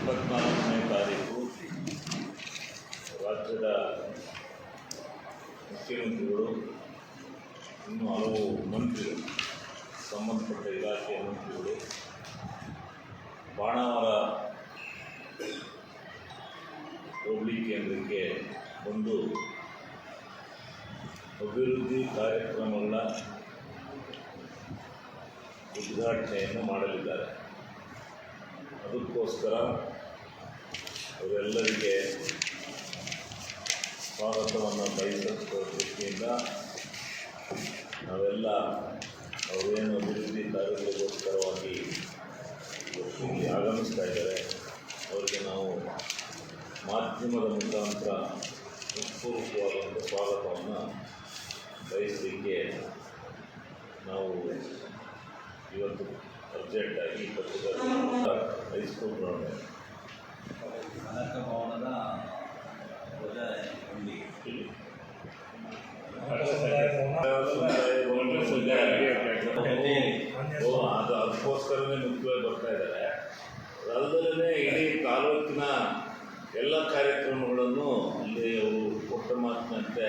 ಇಪ್ಪತ್ನಾಲ್ಕನೇ ತಾರೀಕು ರಾಜ್ಯದ ಮುಖ್ಯಮಂತ್ರಿಗಳು, ಇನ್ನು ಹಲವು ಮಂತ್ರಿಗಳು, ಸಂಬಂಧಪಟ್ಟ ಇಲಾಖೆಯ ಮಂತ್ರಿಗಳು, ಬಾಣಾವರ ಹೋಬಳಿ ಕೇಂದ್ರಕ್ಕೆ ಒಂದು ಅಭಿವೃದ್ಧಿ ಕಾರ್ಯಕ್ರಮಗಳ ಉದ್ಘಾಟನೆಯನ್ನು ಮಾಡಲಿದ್ದಾರೆ. ಅದಕ್ಕೋಸ್ಕರ ಅವರೆಲ್ಲರಿಗೆ ಸ್ವಾಗತವನ್ನು ಬಯಸುವ ದೃಷ್ಟಿಯಿಂದ ನಾವೆಲ್ಲ ಅವರೇನು ಅಭಿವೃದ್ಧಿ ಕಾರ್ಯಗಳಿಗೋಸ್ಕರವಾಗಿ ಇಲ್ಲಿ ಆಗಮಿಸ್ತಾ ಇದ್ದಾರೆ, ಅವರಿಗೆ ನಾವು ಮಾಧ್ಯಮದ ಮುಖಾಂತರ ಹೃತ್ಪೂರ್ವಕವಾದಂಥ ಸ್ವಾಗತವನ್ನು ಬಯಸಲಿಕ್ಕೆ ನಾವು ಇವತ್ತು ಅರ್ಜೆಂಟಾಗಿ ಪತ್ರಿಕಾ ಹೈಸ್ಕೂಲ್ ಗ್ರೌಂಡ್ ಕನಕ ಭವನದ ಧ್ವಜ ಇಲ್ಲಿ ಅದು ಅದಕ್ಕೋಸ್ಕರನೇ ಮುಖ್ಯವಾಗಿ ಬರ್ತಾ ಇದ್ದಾರೆ. ಅದಲ್ಲದೆ ಇಡೀ ತಾಲೂಕಿನ ಎಲ್ಲ ಕಾರ್ಯಕ್ರಮಗಳನ್ನು ಅಲ್ಲಿ ಅವರು ಕೊಟ್ಟ ಮಾತಿನಂತೆ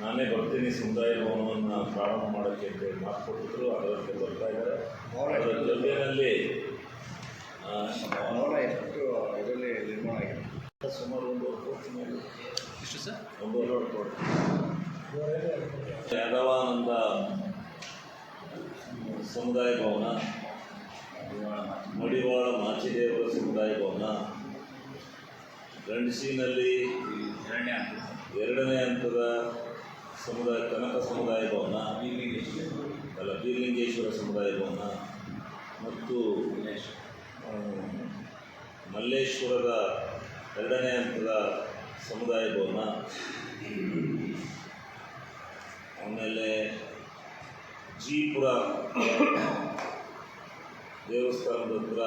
ನಾನೇ ಬರ್ತೀನಿ ಸಮುದಾಯ ಭವನವನ್ನು ಪ್ರಾರಂಭ ಮಾಡೋಕ್ಕೆ ಅಂತೇಳಿ ಮಾತು ಕೊಟ್ಟಿದ್ರು. ಅದರಂತೆ ಬರ್ತಾ ಇದ್ದಾರೆ ಅದರ ಜೊತೆಯಲ್ಲಿ ಆ, ಭವನ ಎಷ್ಟು ಇದರಲ್ಲಿ ನಿರ್ಮಾಣ ಆಗಿದೆ ಸುಮಾರು ಒಂದು ಎಷ್ಟು ಸರ್? ಕೋಟಿ ಯಾದವಾನಂದ ಸಮುದಾಯ ಭವನ ಮಡಿವಾಳ ಮಾಚಿದೇವರ ಸಮುದಾಯ ಭವನ ಗಂಡಸಿನಲ್ಲಿ ಎರಡನೇ ಹಂತ ಎರಡನೇ ಹಂತದ ಸಮುದಾಯ ಕನಕ ಸಮುದಾಯ ಭವನ ಅಲ್ಲ ಬೀರ್ಲಿಂಗೇಶ್ವರ ಸಮುದಾಯ ಭವನ ಮತ್ತು ಮಲ್ಲೇಶ್ವರದ ಎರಡನೇ ಹಂತದ ಸಮುದಾಯ ಭವನ. ಆಮೇಲೆ ಜೀಪುರ ದೇವಸ್ಥಾನದ ಹತ್ರ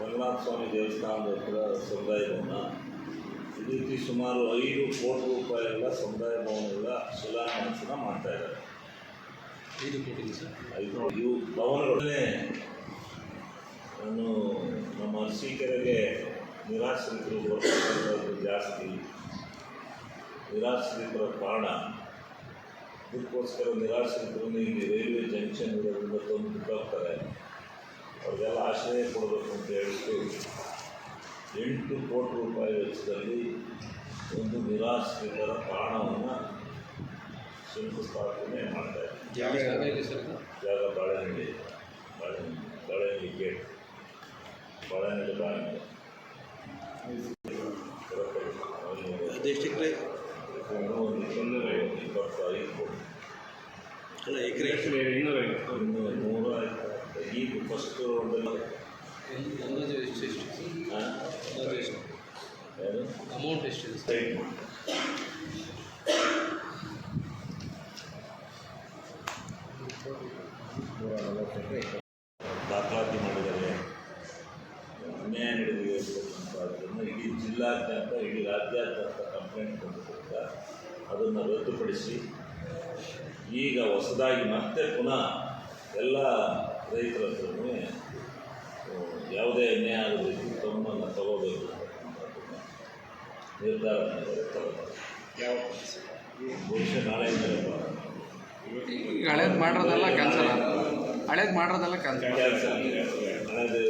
ರಂಗನಾಥ ಸ್ವಾಮಿ ದೇವಸ್ಥಾನದ ಹತ್ರ ಸಮುದಾಯ ಭವನ. ಈ ರೀತಿ ಸುಮಾರು ಐದು ಕೋಟಿ ರೂಪಾಯಿಗಳ ಸಮುದಾಯ ಭವನಗಳ ಶಿಲಾನ್ಯಾಸನ ಮಾಡ್ತಾ ಇದ್ದಾರೆ. ಐದು ಕೋಟಿ ಸರ್ ಐದು ಇವು ಭವನಗಳೇ. ನಾನು ನಮ್ಮ ಅರಸೀಕೆರೆಗೆ ನಿರಾಶ್ರಿತರು ಬರ್ತಕ್ಕಂಥದ್ದು ಜಾಸ್ತಿ ನಿರಾಶ್ರಿತರ ಕಾರಣ. ಇದಕ್ಕೋಸ್ಕರ ನಿರಾಶ್ರಿತರನ್ನು ಇಲ್ಲಿ ರೈಲ್ವೆ ಜಂಕ್ಷನ್ ಇರೋದ್ರಿಂದ ತಂದು ಬಿಟ್ಟೋಗ್ತಾರೆ. ಅವ್ರಿಗೆಲ್ಲ ಆಶ್ರಯ ಕೊಡಬೇಕು ಅಂತ ಹೇಳಿಬಿಟ್ಟು ಎಂಟು ಕೋಟಿ ರೂಪಾಯಿ ವೆಚ್ಚದಲ್ಲಿ ಒಂದು ನಿರಾಶ್ರಿತರ ತಾಣವನ್ನು ಶಂಕುಸ್ಥಾಪನೆ ಮಾಡ್ತಾ ಇದ್ದಾರೆ. ಜಾಗ ಅದೆಷ್ಟಕ್ಕೆ ಒಂದು ಇನ್ನೂರ ಇಪ್ಪತ್ತೈದು ಕೋಟಿ ಅಲ್ಲ ಎಕರೆ ಇನ್ನು ನೂರ ಈಗ ಫಸ್ಟ್ ರೌಂಡಲ್ಲಿ ಅಂದಾಜು ಎಷ್ಟು ಎಷ್ಟು ಅಂದಾಜು ಎಷ್ಟು ಜಿಲ್ಲಾದ್ಯಂತ ಇಡೀ ರಾಜ್ಯಾದ್ಯಂತ ಕಂಪ್ಲೇಂಟ್ ಕೊಟ್ಟಿದ್ದರಿಂದ ಅದನ್ನು ರದ್ದುಪಡಿಸಿ ಈಗ ಹೊಸದಾಗಿ ಮತ್ತೆ ಪುನಃ ಎಲ್ಲ ರೈತರ ಹತ್ರನೇ ಯಾವುದೇ ಅನ್ಯಾಯ ಆಗಬೇಕು ತಮ್ಮನ್ನು ತಗೋಬೇಕು ನಿರ್ಧಾರ ಯಾವ ಈಗ ಹಳೇದು ಮಾಡಿರೋದೆಲ್ಲ ಕ್ಯಾನ್ಸಲ್ ಹಳೇದು ಮಾಡಿರೋದೆಲ್ಲ ಕ್ಯಾನ್ಸಲ್ ಹಳೇದು